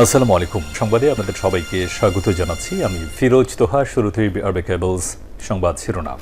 আসসালামু আলাইকুম। সংবাদে আপনাদের সবাইকে স্বাগত জানাচ্ছি। আমি ফিরোজ তোহা, শুরুতেই আরবে কেবলস সংবাদ শিরোনাম।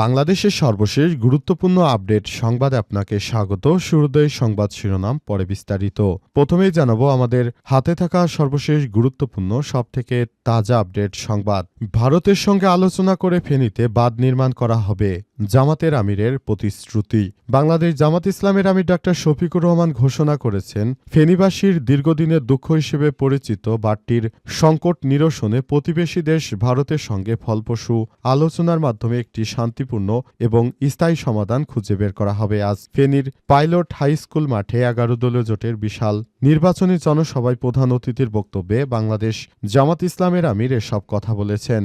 বাংলাদেশের সর্বশেষ গুরুত্বপূর্ণ আপডেট সংবাদে আপনাকে স্বাগত। শুরুতেই সংবাদ শিরোনাম, পরে বিস্তারিত। প্রথমেই জানাব আমাদের হাতে থাকা সর্বশেষ গুরুত্বপূর্ণ, সবথেকে তাজা আপডেট সংবাদ। ভারতের সঙ্গে আলোচনা করে ফেনীতে বাঁধ নির্মাণ করা হবে। জামাতের আমিরের প্রতিশ্রুতি। বাংলাদেশ জামাত ইসলামের আমির ডাক্তার শফিকুর রহমান ঘোষণা করেছেন, ফেনীবাসীর দীর্ঘদিনের দুঃখ হিসেবে পরিচিত বাটটির সংকট নিরসনে প্রতিবেশী দেশ ভারতের সঙ্গে ফলপ্রসূ আলোচনার মাধ্যমে একটি শান্তিপূর্ণ এবং স্থায়ী সমাধান খুঁজে বের করা হবে। আজ ফেনীর পাইলট হাই স্কুল মাঠে এগারো দলীয় জোটের বিশাল নির্বাচনী জনসভায় প্রধান অতিথির বক্তব্যে বাংলাদেশ জামাত ইসলামের আমির এসব কথা বলেছেন।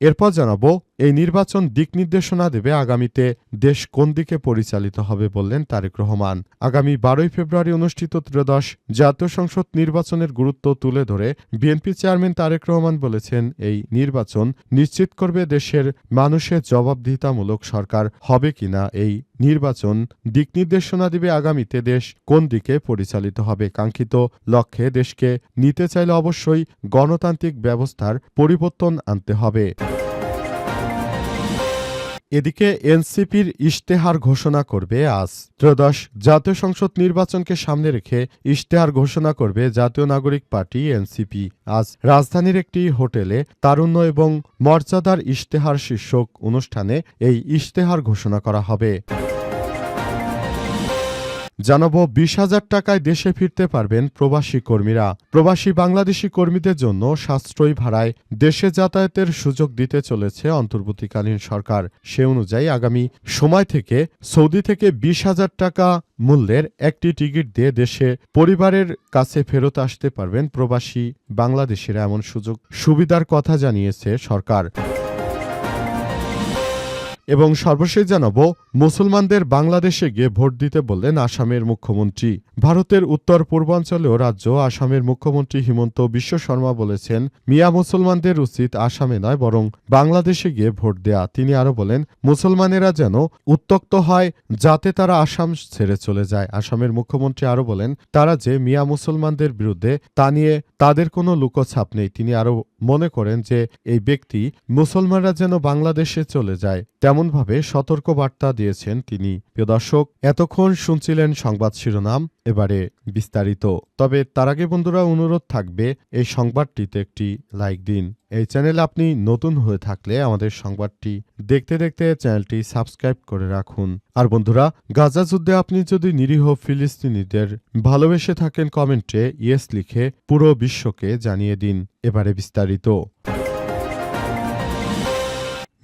এরপর জানাব, এই নির্বাচন দিক নির্দেশনা দেবে আগামীতে দেশ কোন দিকে পরিচালিত হবে বললেন তারেক রহমান। আগামী বারোই ফেব্রুয়ারি অনুষ্ঠিত ত্রয়োদশ জাতীয় সংসদ নির্বাচনের গুরুত্ব তুলে ধরে বিএনপি চেয়ারম্যান তারেক রহমান বলেছেন, এই নির্বাচন নিশ্চিত করবে দেশের মানুষের জবাবদিহিতামূলক সরকার হবে কিনা, এই নির্বাচন দিক নির্দেশনা দিবে আগামীতে দেশ কোন দিকে পরিচালিত হবে। কাঙ্ক্ষিত লক্ষ্যে দেশকে নিতে চাইলে অবশ্যই গণতান্ত্রিক ব্যবস্থার পরিবর্তন আনতে হবে। এদিকে এনসিপির ইশতেহার ঘোষণা করবে আজ। ত্রয়োদশ জাতীয় সংসদ নির্বাচনকে সামনে রেখে ইশতেহার ঘোষণা করবে জাতীয় নাগরিক পার্টি, এনসিপি। আজ রাজধানীর একটি হোটেলে তারুণ্য এবং মর্যাদার ইশতেহার শীর্ষক অনুষ্ঠানে এই ইশতেহার ঘোষণা করা হবে। জানাব বিশ হাজার টাকায় দেশে ফিরতে পারবেন প্রবাসী কর্মীরা। প্রবাসী বাংলাদেশি কর্মীদের জন্য সাশ্রয়ী ভাড়ায় দেশে যাতায়াতের সুযোগ দিতে চলেছে অন্তর্বর্তীকালীন সরকার। সে অনুযায়ী আগামী সময় থেকে সৌদি থেকে বিশ হাজার টাকা মূল্যের একটি টিকিট দিয়ে দেশে পরিবারের কাছে ফেরত আসতে পারবেন প্রবাসী বাংলাদেশিরা, এমন সুযোগ সুবিধার কথা জানিয়েছে সরকার। এবং সর্বশেষ জানাব, মুসলমানদের বাংলাদেশে গিয়ে ভোট দিতে বললেন আসামের মুখ্যমন্ত্রী। ভারতের উত্তর পূর্বাঞ্চলীয় রাজ্য আসামের মুখ্যমন্ত্রী হিমন্ত বিশ্ব শর্মা বলেছেন, মিয়া মুসলমানদের উচিত আসামে নয়, বরং বাংলাদেশে গিয়ে ভোট দেয়া। তিনি আরও বলেন, মুসলমানেরা যেন উত্তক্ত হয় যাতে তারা আসাম ছেড়ে চলে যায়। আসামের মুখ্যমন্ত্রী আরও বলেন, তারা যে মিয়া মুসলমানদের বিরুদ্ধে, তা নিয়ে তাদের কোনো লুকোছাপ নেই। তিনি আরও মনে করেন যে, এই ব্যক্তি মুসলমানরা যেন বাংলাদেশে চলে যায় তেমনভাবে সতর্ক বার্তা দিয়েছেন তিনি। প্রিয় দর্শক, এতক্ষণ শুনছিলেন সংবাদ শিরোনাম, এবারে বিস্তারিত। তবে তার আগে বন্ধুরা, অনুরোধ থাকবে এই সংবাদটিতে একটি লাইক দিন। এই চ্যানেল আপনি নতুন হয়ে থাকলে আমাদের সংবাদটি দেখতে দেখতে চ্যানেলটি সাবস্ক্রাইব করে রাখুন। আর বন্ধুরা, গাজা যুদ্ধে আপনি যদি নিরীহ ফিলিস্তিনিদের ভালোবেসে থাকেন, কমেন্টে ইয়েস লিখে পুরো বিশ্বকে জানিয়ে দিন। এবারে বিস্তারিত।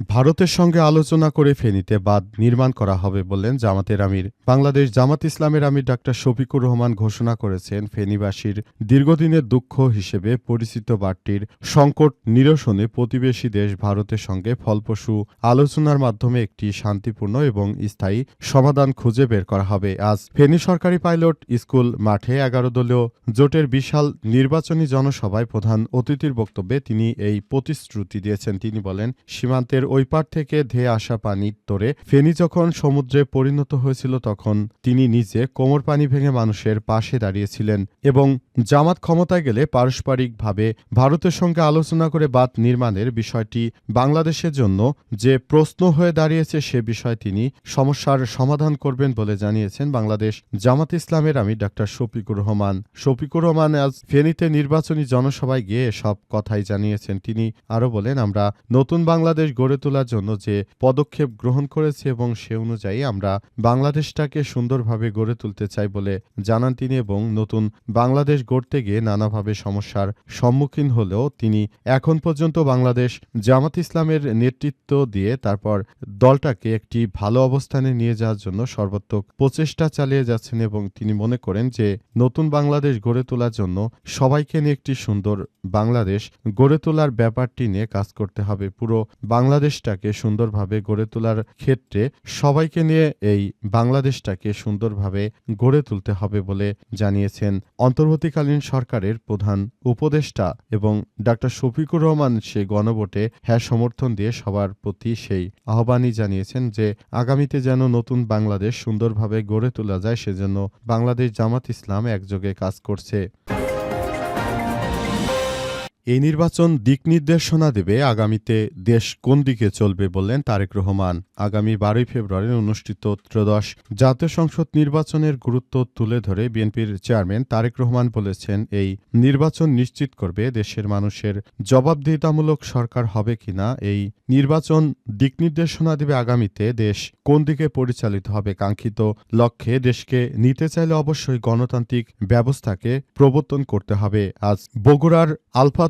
ভারতের সঙ্গে আলোচনা করে ফেনীতে বাঁধ নির্মাণ করা হবে বললেন জামাতের আমির। বাংলাদেশ জামাত ইসলামের আমির ডাক্তার শফিকুর রহমান ঘোষণা করেছেন, ফেনীবাসীর দীর্ঘদিনের দুঃখ হিসেবে পরিচিত বাড়টির সংকট নিরসনে প্রতিবেশী দেশ ভারতের সঙ্গে ফলপ্রসূ আলোচনার মাধ্যমে একটি শান্তিপূর্ণ এবং স্থায়ী সমাধান খুঁজে বের করা হবে। আজ ফেনী সরকারি পাইলট স্কুল মাঠে এগারো দলীয় জোটের বিশাল নির্বাচনী জনসভায় প্রধান অতিথির বক্তব্যে তিনি এই প্রতিশ্রুতি দিয়েছেন। তিনি বলেন, সীমান্তের ওই পার থেকে ধেয়ে আসা পানির তোরে ফেনী যখন সমুদ্রে পরিণত হয়েছিল তখন তিনি নিজে কোমর পানি ভেঙে মানুষের পাশে দাঁড়িয়েছিলেন এবং জামাত ক্ষমতায় গেলে পারস্পরিকভাবে ভারতের সঙ্গে আলোচনা করে বাঁধ নির্মাণের বিষয়টি বাংলাদেশের জন্য যে প্রশ্ন হয়ে দাঁড়িয়েছে সে বিষয়ে তিনি সমস্যার সমাধান করবেন বলে জানিয়েছেন বাংলাদেশ জামাত ইসলামের আমি ডাক্তার শফিকুর রহমান। শফিকুর রহমান আজ ফেনীতে নির্বাচনী জনসভায় গিয়ে সব কথাই জানিয়েছেন। তিনি আরও বলেন, আমরা নতুন বাংলাদেশ গড়ে তোলার জন্য যে পদক্ষেপ গ্রহণ করেছি এবং সে অনুযায়ী আমরা বাংলাদেশটাকে সুন্দরভাবে গড়ে তুলতে চাই বলে জানান তিনি এবং নতুন বাংলাদেশ গড়তে গিয়ে নানাভাবে সমস্যার সম্মুখীন হলেও তিনি এখন পর্যন্ত বাংলাদেশ জামাত ইসলামের নেতৃত্ব দিয়ে তারপর দলটাকে একটি ভালো অবস্থানে নিয়ে যাওয়ার জন্য সর্বাত্মক প্রচেষ্টা চালিয়ে যাচ্ছেন এবং তিনি মনে করেন যে নতুন বাংলাদেশ গড়ে তোলার জন্য সবাইকে নিয়ে একটি সুন্দর বাংলাদেশ গড়ে তোলার ব্যাপারটি নিয়ে কাজ করতে হবে। পুরো বাংলাদেশ বাংলাদেশটাকে সুন্দরভাবে গড়ে তোলার ক্ষেত্রে সবাইকে নিয়ে এই বাংলাদেশটাকে সুন্দরভাবে গড়ে তুলতে হবে বলে জানিয়েছেন অন্তর্বর্তীকালীন সরকারের প্রধান উপদেষ্টা এবং ডাক্তার শফিকুর রহমান সে গণভোটে হ্যাঁ সমর্থন দিয়ে সবার প্রতি সেই আহ্বানই জানিয়েছেন যে আগামীতে যেন নতুন বাংলাদেশ সুন্দরভাবে গড়ে তোলা যায়, সেজন্য বাংলাদেশ জামাত ইসলাম একযোগে কাজ করছে। এই নির্বাচন দিক নির্দেশনা দেবে আগামীতে দেশ কোন দিকে চলবে বললেন তারেক রহমান। আগামী বারোই ফেব্রুয়ারি অনুষ্ঠিত ত্রয়োদশ জাতীয় সংসদ নির্বাচনের গুরুত্ব তুলে ধরে বিএনপির চেয়ারম্যান তারেক রহমান বলেছেন, এই নির্বাচন নিশ্চিত করবে দেশের মানুষের জবাবদিহিতামূলক সরকার হবে কিনা, এই নির্বাচন দিক নির্দেশনা দেবে আগামীতে দেশ কোন দিকে পরিচালিত হবে কাঙ্ক্ষিত লক্ষ্যে দেশকে নিতে চাইলে অবশ্যই গণতান্ত্রিক ব্যবস্থাকে প্রবর্তন করতে হবে। আজ বগুড়ার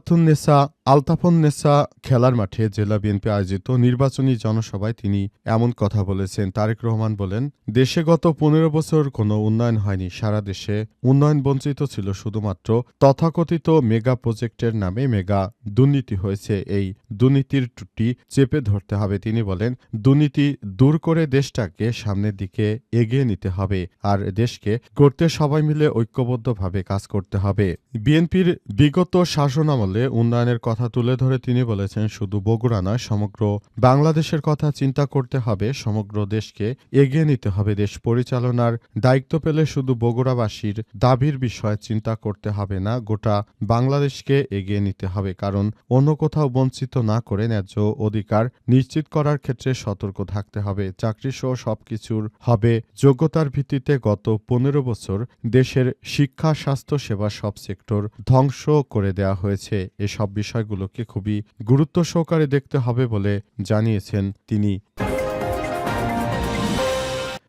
Suratun Nisa আলফাতুন্নেসা আলতাফুন্নেসা খেলার মাঠে জেলা বিএনপি আয়োজিত নির্বাচনী জনসভায় তিনি এমন কথা বলেছেন। তারেক রহমান বলেন, দেশে গত পনেরো বছর কোনো উন্নয়ন হয়নি। সারা দেশে উন্নয়ন বঞ্চিত ছিল শুধুমাত্র তথাকথিত মেগা প্রজেক্টের নামে মেগা দুর্নীতি হয়েছে। এই দুর্নীতির টুটি চেপে ধরতে হবে। তিনি বলেন, দুর্নীতি দূর করে দেশটাকে সামনের দিকে এগিয়ে নিতে হবে আর দেশকে করতে সবাই মিলে ঐক্যবদ্ধভাবে কাজ করতে হবে। বিএনপির বিগত শাসনামলে উন্নয়নের কথা তুলে ধরে তিনি বলেছেন, শুধু বগুড়া নয়, সমগ্র বাংলাদেশের কথা চিন্তা করতে হবে, সমগ্র দেশকে এগিয়ে নিতে হবে। দেশ পরিচালনার দায়িত্ব পেলে শুধু বগুড়াবাসীর দাবির বিষয়ে চিন্তা করতে হবে না, গোটা বাংলাদেশকে এগিয়ে নিতে হবে। কারণ অন্য কোথাও বঞ্চিত না করে ন্যায্য অধিকার নিশ্চিত করার ক্ষেত্রে সতর্ক থাকতে হবে। চাকরি সহ সবকিছুর হবে যোগ্যতার ভিত্তিতে গত পনেরো বছর দেশের শিক্ষা, স্বাস্থ্য সেবা সব সেক্টর ধ্বংস করে দেওয়া হয়েছে। এসব বিষয়গুলোকে খুবই গুরুত্ব সহকারে দেখতে হবে বলে জানিয়েছেন তিনি।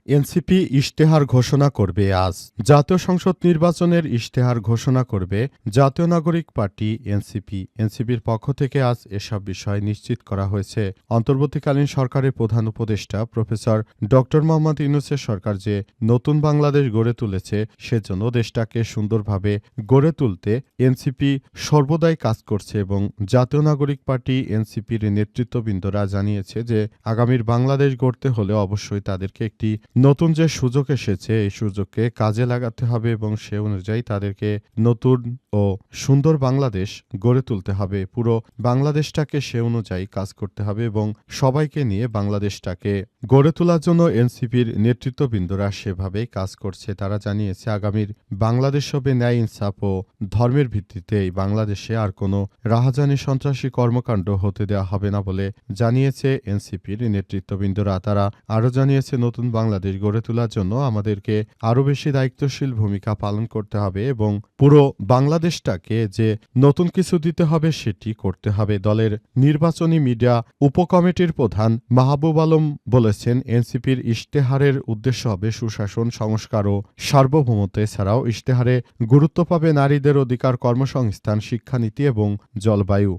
এনসিপি ইশতেহার ঘোষণা করবে আজ। জাতীয় সংসদ নির্বাচনের ইশতেহার ঘোষণা করবে জাতীয় নাগরিক পার্টি এনসিপি। এনসিপির পক্ষ থেকে আজ এসব বিষয় নিশ্চিত করা হয়েছে। অন্তর্বর্তীকালীন সরকারের প্রধান উপদেষ্টা প্রফেসর ড. মোহাম্মদ ইউনুসের সরকার যে নতুন বাংলাদেশ গড়ে তুলেছে, সেজন্য দেশটাকে সুন্দরভাবে গড়ে তুলতে এনসিপি সর্বদাই কাজ করছে এবং জাতীয় নাগরিক পার্টি এনসিপির নেতৃত্ববৃন্দরা জানিয়েছে যে, আগামীর বাংলাদেশ গড়তে হলে অবশ্যই তাদেরকে একটি নতুন যে সুযোগ এসেছে, এই সুযোগকে কাজে লাগাতে হবে এবং সে অনুযায়ী তাদেরকে নতুন ও সুন্দর বাংলাদেশ গড়ে তুলতে হবে। পুরো বাংলাদেশটাকে সে অনুযায়ী কাজ করতে হবে এবং সবাইকে নিয়ে বাংলাদেশটাকে গড়ে তোলার জন্য এনসিপির নেতৃত্ববৃন্দরা সেভাবেই কাজ করছে। তারা জানিয়েছে, আগামীর বাংলাদেশ হবে ন্যায় ইনসাফ ও ধর্মের ভিত্তিতে এই বাংলাদেশে আর কোনো রাহাজানি সন্ত্রাসী কর্মকাণ্ড হতে দেওয়া হবে না বলে জানিয়েছে এনসিপির নেতৃত্ববৃন্দরা। তারা আরও জানিয়েছে, নতুন বাংলাদেশ গড়ে তোলার জন্য আমাদেরকে আরও বেশি দায়িত্বশীল ভূমিকা পালন করতে হবে এবং পুরো বাংলাদেশটাকে যে নতুন কিছু দিতে হবে সেটি করতে হবে। দলের নির্বাচনী মিডিয়া উপকমিটির প্রধান মাহবুব আলম বলেছেন, এনসিপির ইশতেহারের উদ্দেশ্য হবে সুশাসন, সংস্কার ও সার্বভৌমত্ব। এছাড়াও ইশতেহারে গুরুত্ব পাবে নারীদের অধিকার কর্মসংস্থান, শিক্ষানীতি এবং জলবায়ু।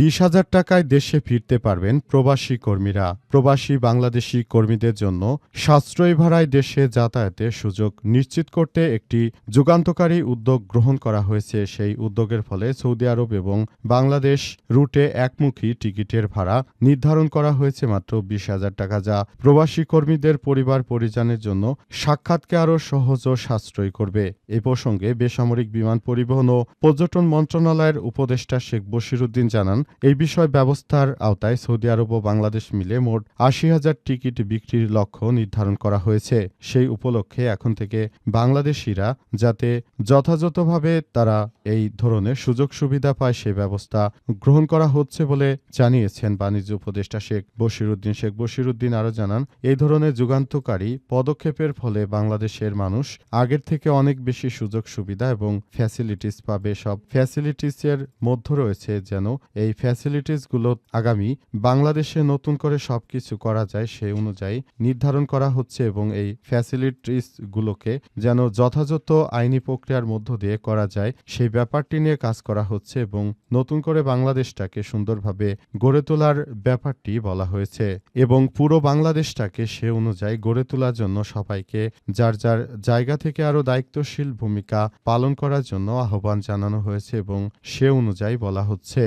বিশ হাজার টাকায় দেশে ফিরতে পারবেন প্রবাসী কর্মীরা। প্রবাসী বাংলাদেশি কর্মীদের জন্য সাশ্রয়ী ভাড়ায় দেশে যাতায়াতের সুযোগ নিশ্চিত করতে একটি যুগান্তকারী উদ্যোগ গ্রহণ করা হয়েছে। সেই উদ্যোগের ফলে সৌদি আরব এবং বাংলাদেশ রুটে একমুখী টিকিটের ভাড়া নির্ধারণ করা হয়েছে মাত্র বিশ হাজার টাকা, যা প্রবাসী কর্মীদের পরিবার পরিজনের জন্য সাক্ষাৎকে আরও সহজ ও সাশ্রয়ী করবে। এ প্রসঙ্গে বেসামরিক বিমান পরিবহন ও পর্যটন মন্ত্রণালয়ের উপদেষ্টা শেখ বশিরুদ্দিন জানান এই বিষয় ব্যবস্থার আওতায় সৌদি আরব ও বাংলাদেশ মিলে মোট আশি হাজার টিকিট বিক্রির লক্ষ্য নির্ধারণ করা হয়েছে। সেই উপলক্ষে এখন থেকে বাংলাদেশিরা যাতে যথাযথভাবে তারা এই ধরনের সুযোগ সুবিধা পায়, সে ব্যবস্থা গ্রহণ করা হচ্ছে বলে জানিয়েছেন বাণিজ্য উপদেষ্টা শেখ বশিরুদ্দিন। শেখ বশিরুদ্দিন আরও জানান, এই ধরনের যুগান্তকারী পদক্ষেপের ফলে বাংলাদেশের মানুষ আগের থেকে অনেক বেশি সুযোগ সুবিধা এবং ফ্যাসিলিটিস পাবে। সব ফ্যাসিলিটিসের মধ্যে রয়েছে যেন এই ফ্যাসিলিটিসগুলো আগামী বাংলাদেশে নতুন করে সব কিছু করা যায় সেই অনুযায়ী নির্ধারণ করা হচ্ছে এবং এই ফ্যাসিলিটিসগুলোকে যেন যথাযথ আইনি প্রক্রিয়ার মধ্য দিয়ে করা যায় সেই ব্যাপারটি নিয়ে কাজ করা হচ্ছে এবং নতুন করে বাংলাদেশটাকে সুন্দরভাবে গড়ে তোলার ব্যাপারটি বলা হয়েছে এবং পুরো বাংলাদেশটাকে সে অনুযায়ী গড়ে তোলার জন্য সবাইকে যার যার জায়গা থেকে আরও দায়িত্বশীল ভূমিকা পালন করার জন্য আহ্বান জানানো হয়েছে এবং সে অনুযায়ী বলা হচ্ছে।